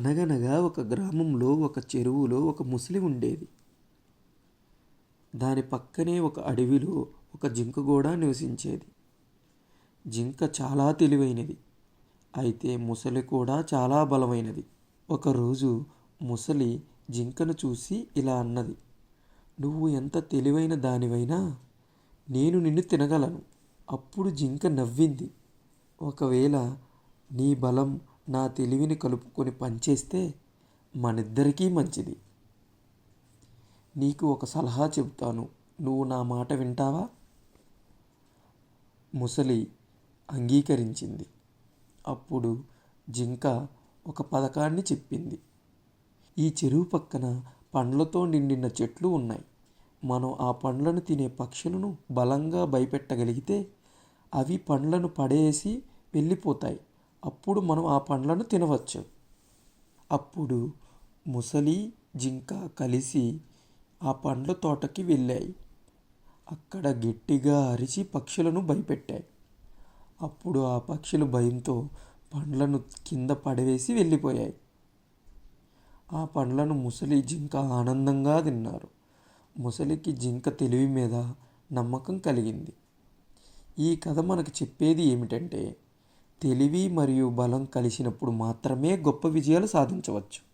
అనగనగా ఒక గ్రామంలో ఒక చెరువులో ఒక ముసలి ఉండేది. దాని పక్కనే ఒక అడవిలో ఒక జింక కూడా నివసించేది. జింక చాలా తెలివైనది. అయితే ముసలి కూడా చాలా బలమైనది. ఒకరోజు ముసలి జింకను చూసి ఇలా అన్నది నువ్వు ఎంత తెలివైన దానివైనా నేను నిన్ను తినగలను. అప్పుడు జింక నవ్వింది. ఒకవేళ నీ బలం నా తెలివిని కలుపుకొని పనిచేస్తే మనిద్దరికీ మంచిది. నీకు ఒక సలహా చెబుతాను. నువ్వు నా మాట వింటావా? ముసలి అంగీకరించింది. అప్పుడు జింక ఒక పథకాన్ని చెప్పింది. ఈ చెరువు పక్కన పండ్లతో నిండిన చెట్లు ఉన్నాయి. మనం ఆ పండ్లను తినే పక్షులను బలంగా భయపెట్టగలిగితే అవి పండ్లను పడేసి వెళ్ళిపోతాయి. అప్పుడు మనం ఆ పండ్లను తినవచ్చు. అప్పుడు ముసలి జింక కలిసి ఆ పండ్ల తోటకి వెళ్ళాయి. అక్కడ గట్టిగా అరిచి పక్షులను భయపెట్టాయి. అప్పుడు ఆ పక్షులు భయంతో పండ్లను కింద పడవేసి వెళ్ళిపోయాయి. ఆ పండ్లను ముసలి జింక ఆనందంగా తిన్నారు. ముసలికి జింక తెలివి మీద నమ్మకం కలిగింది. ఈ కథ మనకు చెప్పేది ఏమిటంటే తెలివి మరియు బలం కలిసినప్పుడు మాత్రమే గొప్ప విజయాలు సాధించవచ్చు.